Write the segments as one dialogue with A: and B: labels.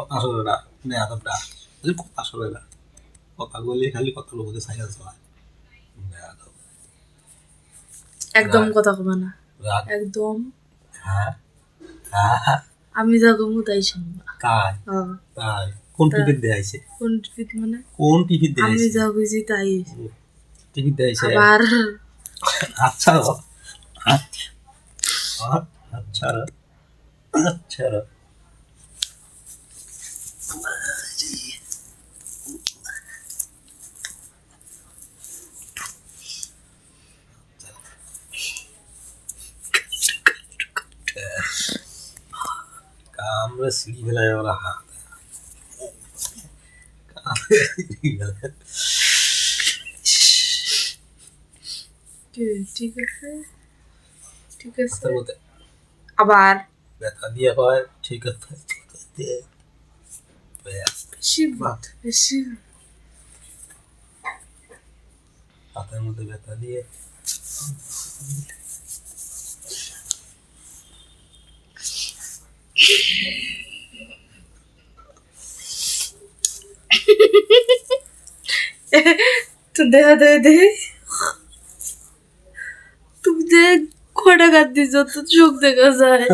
A: কথা শোনে না বেয়াদবটা কথা শোনে না। কথা বলে খালি কথা সাইকেল চালায় বেয়াদব
B: একদম কথা কবে না। একদম।
A: হ্যাঁ হ্যাঁ
B: আমি যা তাই শুনবা।
A: তাই। তাই? কোন। টিকিট দেয়াইছে
B: কোন টিভিত মানে?
A: কোন টিকিট
B: আমি যা বুঝি তাই
A: টিকিট দেয়াইছে
B: আবার।
A: আচ্ছা আচ্ছা। আচ্ছা আচ্ছা। রে। কামড়ে সিঁড়ি ফেলায় ওরা হাত কামড়ে সিঁড়ি ফেলায়।
B: কি- ঠিক আছে ঠিক আছে
A: হাতের মধ্যে
B: আবার
A: ব্যথা দিয়ে কয় ঠিক আছে ঠিক আছে হাতের মধ্যে ব্যথা দিয়ে।
B: তো দেখা দে দে তুমি দেখ কটা গাছ দিছ তো চোখ দেখা যায়।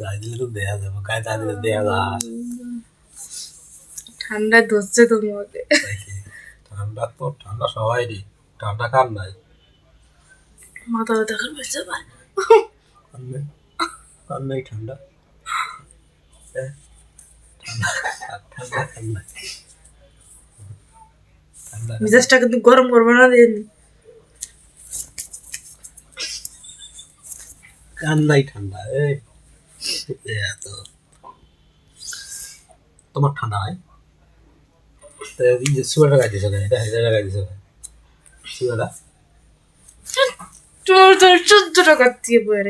A: গায়ে দিলে তো দেয়া যাবে দিলে দেয়া যায়।
B: ঠান্ডা ধরছে তোমাকে
A: ঠান্ডা তো ঠান্ডা সবাই রে ঠান্ডা কার নাই
B: মাথা ব্যথা করবে
A: কার নাই ঠান্ডা
B: মিজাজটা কিন্তু গরম করবে না দিন
A: কার ঠান্ডা এই এ এত তোমার ঠান্ডা নাই
B: তোর তোর চোদ্দ টাকা দিয়ে বয়ে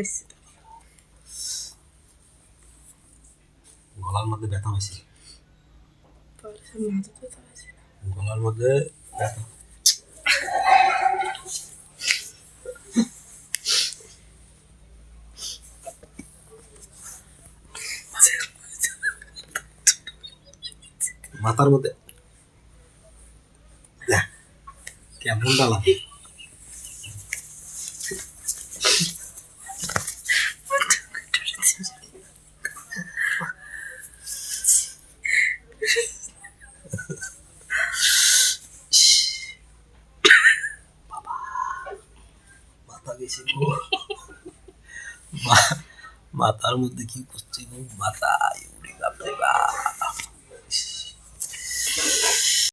A: গলার মধ্যে ব্যথা হয়েছে গলার মধ্যে ব্যথা। মাথার মধ্যে দেখ, কেমন ডালা মাথার মধ্যে কি করছে গো? মাথায়